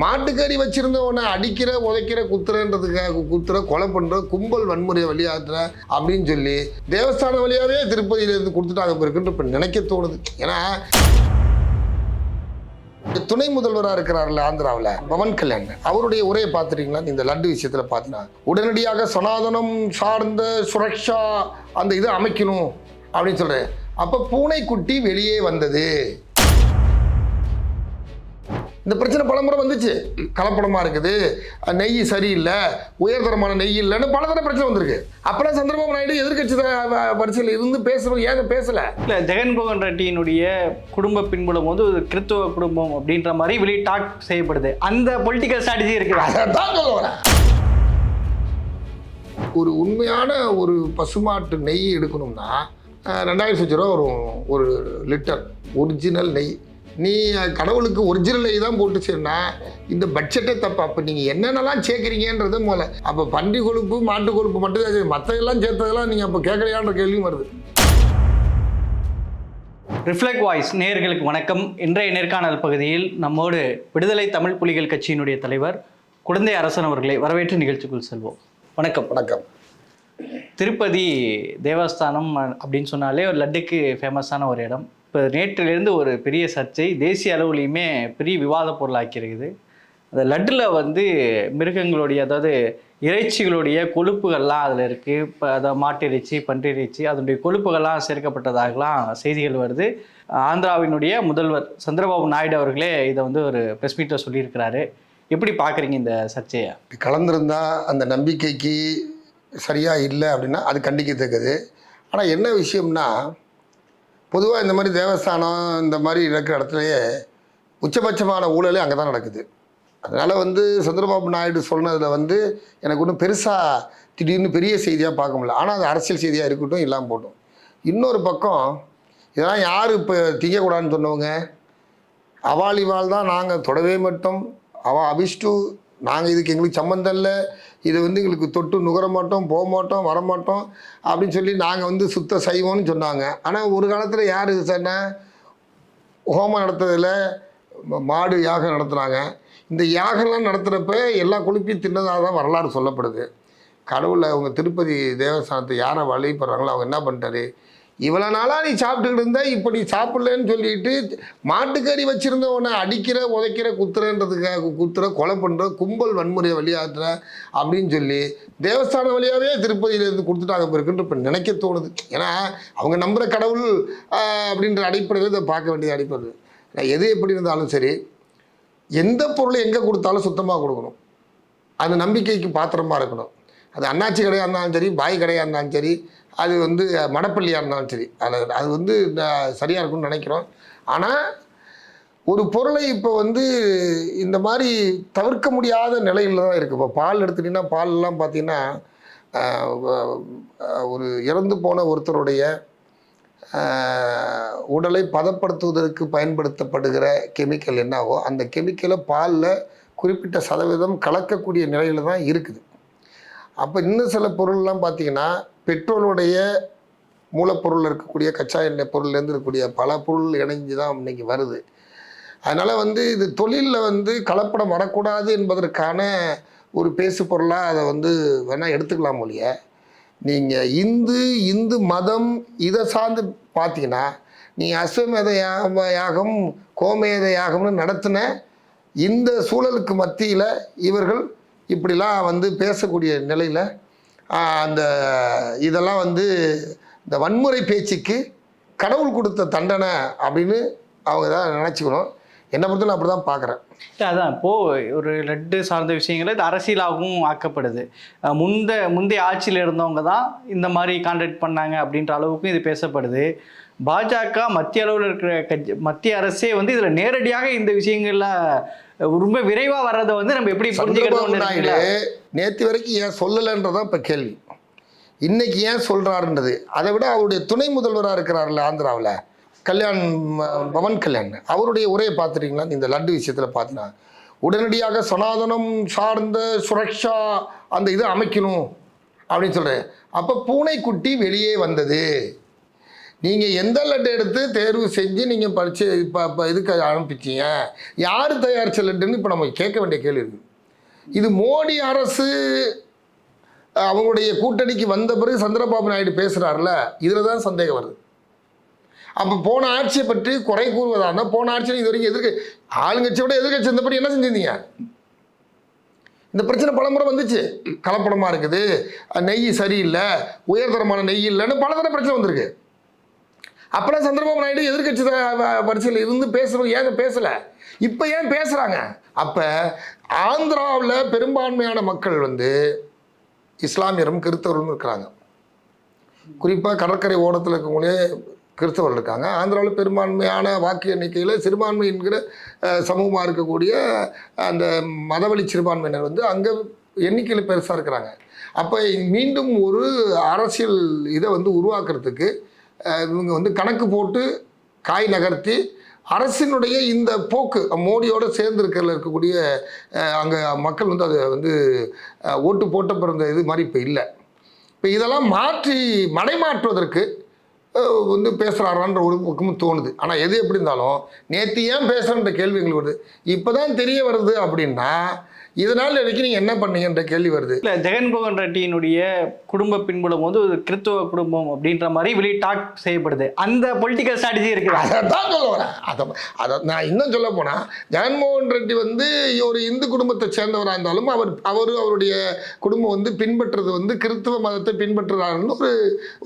மாட்டுக்கறி வச்சிருந்தவனை அடிக்கிற உதைக்கிற குத்துறன்றதுக்காக குத்துற கொலை பண்ற கும்பல் வன்முறையை வழியாத்துற அப்படின்னு சொல்லி தேவஸ்தான வழியாவே திருப்பதியில இருந்து கொடுத்துட்டாங்க பிறகுன்னு இப்ப நினைக்க தோணுது. ஏன்னா இந்த துணை முதல்வராக இருக்கிறார்ல ஆந்திராவில் பவன் கல்யாண். அவருடைய உரையை பார்த்துட்டீங்களா? இந்த லட்டு விஷயத்தில் பார்த்தீங்கன்னா உடனடியாக சனாதனம் சார்ந்த சுரக்ஷா அந்த இதை அமைக்கணும் அப்படின்னு சொல்கிறேன் அப்போ பூனைக்குட்டி வெளியே வந்தது. இந்த பிரச்சனை பலமுறை வந்துச்சு. கலப்படமாக இருக்குது. நெய் சரியில்லை. உயர்தரமான நெய் இல்லைன்னு பல தடவை பிரச்சனை வந்திருக்கு. அப்பெல்லாம் சந்திரபாபு நாயுடு எதிர்கட்சி பரிசையில் இருந்து பேசுறது ஏன் பேசலை? இல்லை ஜெகன்மோகன் ரெட்டியினுடைய குடும்ப பின்புலம் வந்து ஒரு கிறித்துவ குடும்பம் அப்படின்ற மாதிரி வெளியே டாக் செய்யப்படுது. அந்த பொலிட்டிக்கல் ஸ்ட்ராட்டஜி இருக்குது அதான் ஒரு உண்மையான ஒரு பசுமாட்டு நெய் எடுக்கணும்னா ரெண்டாயிரத்தி லட்ச ரூபா வரும் ஒரு லிட்டர். ஒரிஜினல் நெய். நீ கடவுளுக்கு ஒரிஜினல் தான் போட்டு சேர்னா இந்த பட்ஜெட்டே தப்பு? அப்போ நீங்கள் என்னென்னலாம் சேர்க்குறீங்கன்றது மூல அப்போ பன்றி கொழுப்பு மாட்டு கொழுப்பு மட்டும் தான் மற்றதெல்லாம் சேர்த்ததெல்லாம் நீங்கள் அப்போ கேட்கலையான்ற கேள்வியும் வருது. ரிஃப்ளெக்ட் வாய்ஸ் நேயர்களுக்கு வணக்கம். இன்றைய நேர்காணல் பகுதியில் நம்மோடு விடுதலை தமிழ் புலிகள் கட்சியினுடைய தலைவர் குழந்தை அரசன் அவர்களை வரவேற்று நிகழ்ச்சிக்குள் செல்வோம். வணக்கம். வணக்கம். திருப்பதி தேவஸ்தானம் அப்படின்னு சொன்னாலே ஒரு லட்டுக்கு ஃபேமஸான ஒரு இடம். இப்போ நேற்றிலிருந்து ஒரு பெரிய சர்ச்சை தேசிய அளவுலேயுமே பெரிய விவாத பொருளாக்கியிருக்குது. அந்த லட்டில் வந்து மிருகங்களுடைய அதாவது இறைச்சிகளுடைய கொழுப்புகள்லாம் அதில் இருக்குது இப்போ அதை மாட்டிறைச்சி பன்றிறைச்சி இறைச்சி அதனுடைய கொழுப்புகள்லாம் சேர்க்கப்பட்டதாகலாம் செய்திகள் வருது. ஆந்திராவினுடைய முதல்வர் சந்திரபாபு நாயுடு அவர்களே இதை வந்து ஒரு ப்ரெஸ் மீட்டில் சொல்லியிருக்கிறாரு. எப்படி பார்க்குறீங்க இந்த சர்ச்சையை? கலந்திருந்தா அந்த நம்பிக்கைக்கு சரியாக இல்லை அப்படின்னா அது கண்டிக்கத்தக்கது. ஆனால் என்ன விஷயம்னா பொதுவாக இந்த மாதிரி தேவஸ்தானம் இந்த மாதிரி இருக்கிற இடத்துலையே உச்சபட்சமான ஊழலே அங்கே தான் நடக்குது. அதனால் வந்து சந்திரபாபு நாயுடு சொன்னதில் வந்து எனக்கு ஒன்றும் பெருசாக திடீர்னு பெரிய செய்தியாக பார்க்க முடியல. ஆனால் அது அரசியல் செய்தியாக இருக்கட்டும் இல்லாமல் போட்டும். இன்னொரு பக்கம் இதெல்லாம் யார் இப்போ திங்கக்கூடாதுன்னு சொன்னவங்க? அவாலிவால் தான் நாங்கள் தொடவே மட்டும். அவ அபிஷ்டு நாங்கள் இதுக்கு எங்களுக்கு சம்மந்தம் இல்லை. இது வந்து எங்களுக்கு தொட்டு நுகர மாட்டோம் போக மாட்டோம் வரமாட்டோம் அப்படின்னு சொல்லி நாங்கள் வந்து சுத்த சைவம்னு சொன்னாங்க. ஆனால் ஒரு காலத்தில் யார் இது ஹோமம் நடத்துறதில் மாடு யாகம் நடத்துனாங்க. இந்த யாகம்லாம் நடத்துகிறப்ப எல்லா குளிப்பையும் தின்னதாக தான் வரலாறு சொல்லப்படுது. கடவுளை அவங்க திருப்பதி தேவஸ்தானத்தை யாரை வழிபடுறாங்களோ அவங்க என்ன பண்ணிட்டாரு? இவ்வளோ நாளாக நீ சாப்பிட்டுக்கிட்டு இருந்தா இப்போ நீ சாப்பிட்லன்னு சொல்லிட்டு மாட்டுக்கறி வச்சுருந்த உன்னை அடிக்கிற உதைக்கிற குத்துறன்றதுக்காக குத்துற கொலை பண்ணுற கும்பல் வன்முறையை வழியாத்துற அப்படின்னு சொல்லி தேவஸ்தான வழியாகவே திருப்பதியிலேருந்து கொடுத்துட்டாங்க பிறகுன்னு இப்போ நினைக்க தோணுது. ஏன்னா அவங்க நம்புகிற கடவுள் அப்படின்ற அடிப்படையில் இதை பார்க்க வேண்டியது அடிப்படை. நான் எது எப்படி இருந்தாலும் சரி எந்த பொருளை எங்கே கொடுத்தாலும் சுத்தமாக கொடுக்கணும். அது நம்பிக்கைக்கு பாத்திரமாக இருக்கணும். அது அண்ணாச்சி கடையாக இருந்தாலும் சரி பாய் கடையாக இருந்தாலும் சரி அது வந்து மடப்பள்ளியாக இருந்தாலும் சரி. அது அது வந்து சரியாக இருக்கும்னு நினைக்கிறோம். ஆனால் ஒரு பொருளை இப்போ வந்து இந்த மாதிரி தவிர்க்க முடியாத நிலையில் தான் இருக்குது இப்போ பால் எடுத்துட்டிங்கன்னா பால்லாம் பார்த்தீங்கன்னா ஒரு இறந்து போன ஒருத்தருடைய உடலை பதப்படுத்துவதற்கு பயன்படுத்தப்படுகிற கெமிக்கல் என்னவோ அந்த கெமிக்கலை பாலில் குறிப்பிட்ட சதவீதம் கலக்கக்கூடிய நிலையில் தான் இருக்குது. அப்போ இன்னும் சில பொருள்லாம் பார்த்தீங்கன்னா பெட்ரோலுடைய மூலப்பொருள் இருக்கக்கூடிய கச்சா எண்ணெய் பொருள்லேருந்து இருக்கக்கூடிய பல பொருள் இணைஞ்சு தான் இன்னைக்கு வருது. அதனால் வந்து இது தொழிலில் வந்து கலப்படம் வரக்கூடாது என்பதற்கான ஒரு பேசு பொருளாக அதை வந்து வேணால் எடுத்துக்கலாம் ஒழிய. நீங்கள் இந்து இந்து மதம் இதை சார்ந்து பார்த்தீங்கன்னா நீ அஸ்வமேத யாகம் கோமேத யாகம்னு நடத்தின இந்த சூழலுக்கு மத்தியில் இவர்கள் இப்படிலாம் வந்து பேசக்கூடிய நிலையில் அந்த இதெல்லாம் வந்து இந்த வன்முறை பேச்சுக்கு கடவுள் கொடுத்த தண்டனை அப்படின்னு அவங்க தான் நினச்சிக்கணும். என்னை பொறுத்தவரை அப்படி தான் பார்க்குறேன் அதான். இப்போது ஒரு லட்டு சார்ந்த விஷயங்கள் இது அரசியலாகவும் ஆக்கப்படுது. முந்த முந்தைய ஆட்சியில் இருந்தவங்க தான் இந்த மாதிரி கான்டாக்ட் பண்ணாங்க அப்படின்ற அளவுக்கு இது பேசப்படுது. பாஜக மத்திய அளவில் இருக்கிற கட்சி மத்திய அரசே வந்து இதில் நேரடியாக இந்த விஷயங்கள்ல ரொம்ப விரைவாக வர்றதை வந்து நம்ம எப்படி இருக்குல்ல? நேற்று வரைக்கும் ஏன் சொல்லலைன்றதான் இப்போ கேள்வி. இன்னைக்கு ஏன் சொல்கிறாருன்றது அதை விட அவருடைய துணை முதல்வராக இருக்கிறார்ல ஆந்திராவில் கல்யாண் பவன் கல்யாண். அவருடைய உரையை பார்த்துட்டீங்களா? இந்த லட்டு விஷயத்தில் பார்த்தீங்கன்னா உடனடியாக சனாதனம் சார்ந்த சுரக்ஷா அந்த இதை அமைக்கணும் அப்படின்னு சொல்கிறேன் அப்போ பூனைக்குட்டி வெளியே வந்தது. நீங்கள் எந்த லட்டு எடுத்து தேர்வு செஞ்சு நீங்கள் படித்து இப்போ இப்போ இதுக்கு அனுப்பிச்சீங்க யார் தயாரித்த லட்டுன்னு இப்போ நம்ம கேட்க வேண்டிய கேள்வி இருக்குது இது மோடி அரசு அவங்களுடைய கூட்டணிக்கு வந்த பிறகு சந்திரபாபு நாயுடு பேசுகிறார்ல இதில் தான் சந்தேகம் வருது. அப்போ போன ஆட்சியை பற்றி குறை கூறுவதா இருந்தால் போன ஆட்சியில் இது வரைக்கும் எதிர்க்க ஆளுங்கட்சியோட விட எதிர்கட்சி இருந்தபடி என்ன செஞ்சிருந்தீங்க? இந்த பிரச்சனை பலமுறை வந்துச்சு. கலப்படமாக இருக்குது. நெய் சரியில்லை உயர்தரமான நெய் இல்லைன்னு பலதர பிரச்சனை வந்திருக்கு. அப்போலாம் சந்திரபாபு நாயுடு எதிர்கட்சி வரிசையில் இருந்து பேசுகிறோம் ஏங்க பேசலை? இப்போ ஏன் பேசுகிறாங்க அப்போ ஆந்திராவில் பெரும்பான்மையான மக்கள் வந்து இஸ்லாமியரும் கிறிஸ்தவரும் இருக்கிறாங்க. குறிப்பாக கடற்கரை ஓரத்தில் இருக்கக்கூடிய கிறிஸ்தவர்கள் இருக்காங்க. ஆந்திராவில் பெரும்பான்மையான வாக்கு எண்ணிக்கையில் சிறுபான்மை என்கிற சமூகமாக இருக்கக்கூடிய அந்த மதவழி சிறுபான்மையினர் வந்து அங்கே எண்ணிக்கையில் பெருசாக இருக்கிறாங்க. அப்போ மீண்டும் ஒரு அரசியல் இதை வந்து உருவாக்குறதுக்கு இவங்க வந்து கணக்கு போட்டு காய் நகர்த்தி அரசினுடைய இந்த போக்கு மோடியோட சேர்ந்து இருக்கக்கூடிய அங்கே மக்கள் வந்து அதை வந்து ஓட்டு போட்ட பிறந்த இது மாதிரி இப்போ இல்லை. இப்போ இதெல்லாம் மாற்றி மடைமாற்றுவதற்கு வந்து பேசுகிறாரான்ற ஒரு பக்கமும் தோணுது. ஆனால் எது எப்படி இருந்தாலும் நேற்று ஏன் பேசுகிறன்ற கேள்வி எங்களுக்கு வருது. இப்போ தான் தெரிய வருது அப்படின்னா இதனால் வரைக்கும் நீங்கள் என்ன பண்ணீங்கன்ற கேள்வி வருது. இல்ல ஜெகன்மோகன் ரெட்டியினுடைய குடும்ப பின்புலம் வந்து ஒரு கிறிஸ்துவ குடும்பம் அப்படின்ற மாதிரி வெளியே டாக் செய்யப்படுது. அந்த பொலிட்டிக்கல் ஸ்ட்ராட்டஜி இருக்குது. அதை தான் சொல்ல வரேன். அதை அதை நான் இன்னும் சொல்ல போனால் ஜெகன்மோகன் ரெட்டி வந்து ஒரு இந்து குடும்பத்தை சேர்ந்தவராக இருந்தாலும் அவர் அவர் அவருடைய குடும்பம் வந்து பின்பற்றுறது வந்து கிறிஸ்தவ மதத்தை பின்பற்றுறாருன்னு ஒரு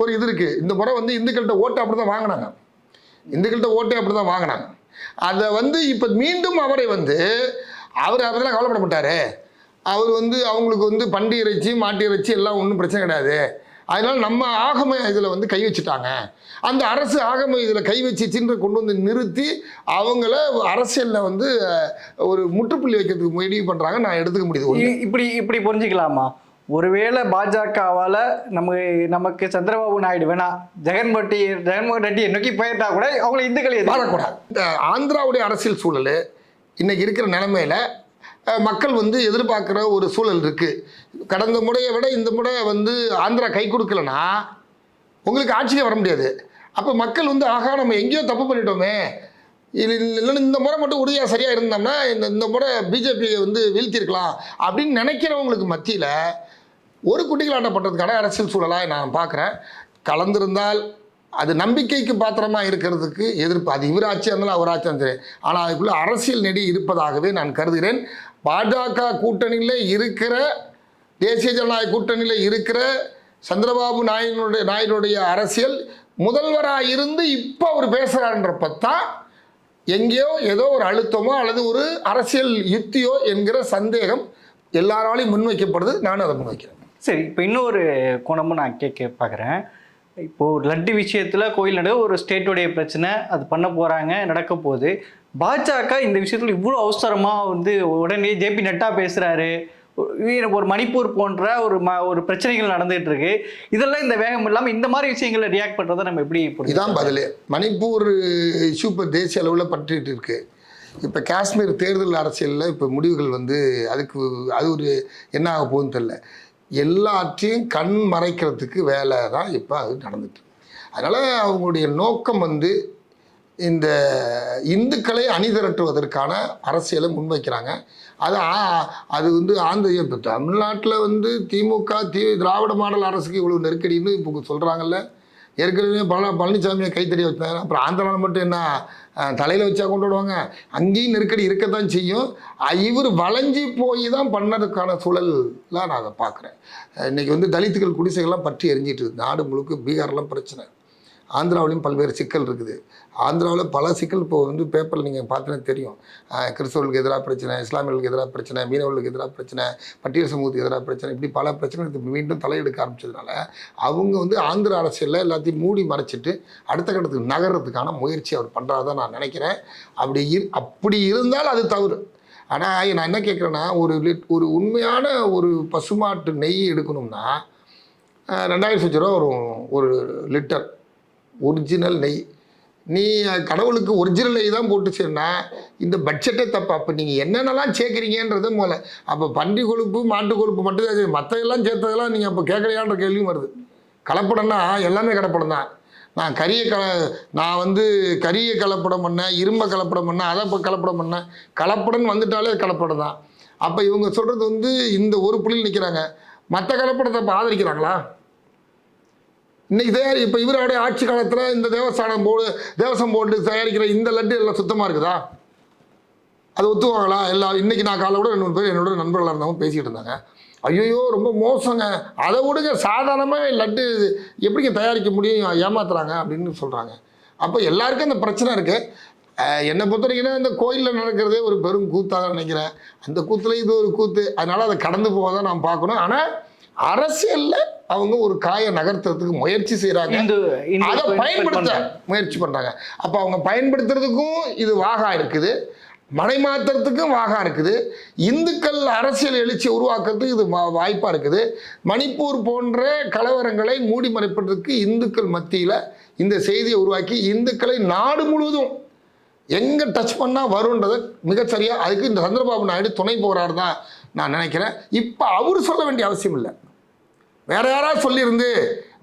ஒரு இது இருக்குது இந்த முறை வந்து இந்துக்கள்கிட்ட ஓட்டு அப்படி தான் வாங்கினாங்க. இந்துக்கள்கிட்ட ஓட்டே அப்படி தான் வாங்கினாங்க. அதை வந்து இப்போ மீண்டும் அவரை வந்து அவர் அதெல்லாம் கவலைப்பட மாட்டார். அவர் வந்து அவங்களுக்கு வந்து பண்டி இறைச்சி மாட்டு இறைச்சி எல்லாம் ஒன்றும் பிரச்சனை கிடையாது. அதனால நம்ம ஆகம இதில் வந்து கை வச்சுட்டாங்க. அந்த அரசு ஆகம இதில் கை வச்சுச்சின்ற கொண்டு வந்து நிறுத்தி அவங்கள அரசியலில் வந்து ஒரு முற்றுப்புள்ளி வைக்கிறதுக்கு முடிவு பண்ணுறாங்க நான் எடுத்துக்க முடியுது இப்படி இப்படி புரிஞ்சுக்கலாமா? ஒருவேளை பாஜகவால நமக்கு நமக்கு சந்திரபாபு நாயுடு வேணா ஜெகன் ரெட்டி ஜெகன்மோகன் ரெட்டியை நோக்கி போயிட்டா கூட அவங்களை இந்துக்கள் எதிர்க்க மாறக்கூடாது இந்த ஆந்திராவுடைய அரசியல் சூழல் இன்றைக்கி இருக்கிற நிலமையில் மக்கள் வந்து எதிர்பார்க்குற ஒரு சூழல் இருக்குது கடந்த முறையை விட இந்த முறை வந்து ஆந்திரா கை கொடுக்கலனா உங்களுக்கு ஆட்சிக்கே வர முடியாது. அப்போ மக்கள் வந்து ஆகா நம்ம எங்கேயோ தப்பு பண்ணிட்டோமே. இல்லை இல்லைன்னு இந்த முறை மட்டும் உறுதியாக சரியாக இருந்தோம்னா இந்த இந்த முறை பிஜேபியை வந்து வீழ்த்திருக்கலாம் அப்படின்னு நினைக்கிறவங்களுக்கு மத்தியில் ஒரு குட்டிகளாட்டப்படுறதுக்கான அரசியல் சூழலாக நான் பார்க்குறேன். கலந்திருந்தால் அது நம்பிக்கைக்கு பாத்திரமா இருக்கிறதுக்கு எதிர்ப்பு. அது இவர் ஆட்சியாக இருந்தாலும் அவர் ஆட்சியாக சரி. ஆனால் அதுக்குள்ள அரசியல் நெடி இருப்பதாகவே நான் கருதுகிறேன். பாஜக கூட்டணியில் இருக்கிற தேசிய ஜனநாயக கூட்டணியில் இருக்கிற சந்திரபாபு நாயுடைய நாயுடைய அரசியல் முதல்வராக இருந்து இப்போ அவர் பேசுகிறாருன்றப்ப தான் எங்கேயோ ஏதோ ஒரு அழுத்தமோ அல்லது ஒரு அரசியல் யுக்தியோ என்கிற சந்தேகம் எல்லாராலையும் முன்வைக்கப்படுது. நானும் அதை முன்வைக்கிறேன். சரி இப்போ இன்னொரு குணமும் நான் கேட்க பார்க்குறேன். இப்போ லட்டு விஷயத்தில் கோயில் நடுவு ஒரு ஸ்டேட்டுடைய பிரச்சனை அது பண்ண போகிறாங்க நடக்க போகுது. பாஜக இந்த விஷயத்தில் இவ்வளோ அவசரமாக வந்து உடனே ஜேபி நட்டா பேசுகிறாரு ஒரு மணிப்பூர் போன்ற ஒரு ம ஒரு பிரச்சனைகள் நடந்துட்டு இருக்கு. இதெல்லாம் இந்த வேகம் இல்லாமல் இந்த மாதிரி விஷயங்களை ரியாக்ட் பண்ணுறதை நம்ம எப்படி புரிஞ்சுக்கலாம்? இதான் பதில். மணிப்பூர் இஷ்யூ இப்போ தேசிய அளவில் பற்றிட்டு இருக்கு. இப்போ காஷ்மீர் தேர்தல் அரசியலில் இப்போ முடிவுகள் வந்து அதுக்கு அது ஒரு என்ன ஆக போகுதுன்னு தெரில எல்லாத்தையும் கண் மறைக்கிறதுக்கு வேலை தான் இப்போ அது நடந்துட்டு அதனால் அவங்களுடைய நோக்கம் வந்து இந்த இந்துக்களை அணிதிரட்டுவதற்கான அரசியலை முன்வைக்கிறாங்க. அது அது வந்து ஆந்திர இப்போ தமிழ்நாட்டில் வந்து திமுக தி திராவிட மாடல் அரசுக்கு இவ்வளோ நெருக்கடின்னு இப்போ சொல்கிறாங்கல்ல ஏற்கனவே பல பழனிசாமியை கைத்தறி வச்சாங்க அப்புறம் ஆந்திராவில் மட்டும் என்ன தலையில் வச்சா கொண்டு அங்கேயும் நெருக்கடி இருக்கத்தான் செய்யும். இவர் வளைஞ்சி போய் தான் பண்ணதுக்கான சூழல்லாம் நான் அதை பார்க்குறேன். இன்றைக்கி வந்து தலித்துகள் குடிசைகள்லாம் பற்றி எரிஞ்சிட்டு இருக்குது நாடு முழுக்க பீகார்லாம் பிரச்சனை. ஆந்திராவிலையும் பல்வேறு சிக்கல் இருக்குது. ஆந்திராவில் பல சிக்கல் இப்போ வந்து பேப்பரில் நீங்கள் பார்த்தீங்கன்னா தெரியும். கிறிஸ்தவர்களுக்கு எதிராக பிரச்சனை இஸ்லாமியர்களுக்கு எதிராக பிரச்சனை மீனவர்களுக்கு எதிராக பிரச்சனை பட்டியல் சமூகத்துக்கு எதிராக பிரச்சனை இப்படி பல பிரச்சனை மீண்டும் தலையெடுக்க ஆரம்பிச்சதுனால அவங்க வந்து ஆந்திர அரசியலில் எல்லாத்தையும் மூடி மறைச்சிட்டு அடுத்த கட்டத்துக்கு நகர்றதுக்கான முயற்சி அவர் பண்ணுறாதான் நான் நினைக்கிறேன். அப்படி இரு அப்படி இருந்தால் அது தவறு. ஆனால் நான் என்ன கேட்குறேன்னா ஒரு லிட் ஒரு உண்மையான ஒரு பசுமாட்டு நெய் எடுக்கணும்னா அஹ் ரெண்டாயிரத்தி ரூபா வரும் ஒரு லிட்டர். ஒரிஜினல் நெய். நீ கடவுளுக்கு ஒரிஜினல் நெய் தான் போட்டு இந்த பட்ஜெட்டே தப்பு. அப்போ நீங்கள் என்னென்னலாம் சேர்க்குறீங்கன்றது முதல்ல. அப்போ பன்றி கொழுப்பு மாட்டு கொழுப்பு மட்டும் தான் சேர்த்ததெல்லாம் நீங்கள் அப்போ கேட்கலையான்ற கேள்வியும் வருது. கலப்படம்னா எல்லாமே கலப்படம் தான். நான் கரியை கல நான் வந்து கரியை கலப்படம் பண்ணேன் இரும்பை கலப்படம் பண்ணேன் அதை இப்போ கலப்படம் பண்ணேன் கலப்படம்னு வந்துட்டாலே கலப்படம் தான். அப்போ இவங்க சொல்கிறது வந்து இந்த ஒரு புள்ளியில் நிற்கிறாங்க மற்ற கலப்படத்தை இப்போ ஆதரிக்கிறாங்களா? இன்னைக்கு தயாரி இப்போ இவருடைய ஆட்சி காலத்தில் இந்த தேவஸ்தானம் போர்டு தேவசம் போர்டு தயாரிக்கிற இந்த லட்டு எல்லாம் சுத்தமாக இருக்குதா? அது ஒத்துவாங்களா எல்லா இன்றைக்கி நான் காலைல கூட ரெண்டு மூணு பேர் என்னோட நண்பர்களாக இருந்தவங்க பேசிக்கிட்டு இருந்தாங்க. ஐயோ ரொம்ப மோசங்க. அதை விடுங்க சாதாரணமாக லட்டு எப்படிங்க தயாரிக்க முடியும் ஏமாத்துறாங்க அப்படின்னு சொல்கிறாங்க அப்போ எல்லாருக்கும் அந்த பிரச்சனை இருக்குது என்னை பொறுத்த வரைக்கும் இந்த கோயிலில் நடக்கிறதே ஒரு பெரும் கூத்தாக நினைக்கிறேன். அந்த கூத்தில் இது ஒரு கூத்து. அதனால் அதை கடந்து போக தான் நான் பார்க்கணும். ஆனால் அரசியலில் அவங்க ஒரு காயை நகர்த்துறதுக்கு முயற்சி செய்கிறாங்க அதை பயன்படுத்த. முயற்சி பண்றாங்க. அப்ப அவங்க பயன்படுத்துறதுக்கும் இது வாகா இருக்குது. மனை மாத்துறதுக்கும் வாகா இருக்குது. இந்துக்கள் அரசியல் எழுச்சி உருவாக்குறதுக்கு இது வா- வாய்ப்பா இருக்குது. மணிப்பூர் போன்ற கலவரங்களை மூடி மறைப்பதற்கு இந்துக்கள் மத்தியில இந்த செய்தியை உருவாக்கி இந்துக்களை நாடு முழுவதும் எங்க டச் பண்ணா வரும்ன்றதை மிகச்சரியா அதுக்கு இந்த சந்திரபாபு நாயுடு துணை போறாரு தான் நான் நினைக்கிறேன். இப்போ அவர் சொல்ல வேண்டிய அவசியம் இல்லை. வேற யாராவது சொல்லியிருந்து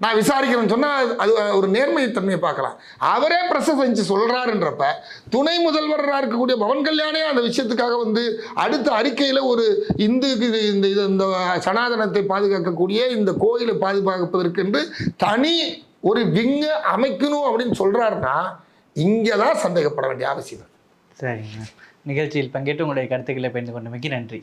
நான் விசாரிக்கிறேன்னு சொன்னால் அது ஒரு நேர்மைத்தன்மையை பார்க்கலாம். அவரே பிரஸ் செஞ்சு சொல்கிறாருன்றப்ப துணை முதல்வராக இருக்கக்கூடிய பவன் கல்யாணே அந்த விஷயத்துக்காக வந்து அடுத்த அறிக்கையில் ஒரு இந்து இது இந்த இது இந்த சனாதனத்தை பாதுகாக்கக்கூடிய இந்த கோயிலை பாதுகாப்பதற்கு என்று தனி ஒரு விங்க அமைக்கணும் அப்படின்னு சொல்கிறாருன்னா இங்கே தான் சந்தேகப்பட வேண்டிய அவசியம். சரிங்க. நிகழ்ச்சியில் பங்கேற்று உங்களுடைய கருத்துக்களை பகிர்ந்து கொண்டமைக்கு நன்றி.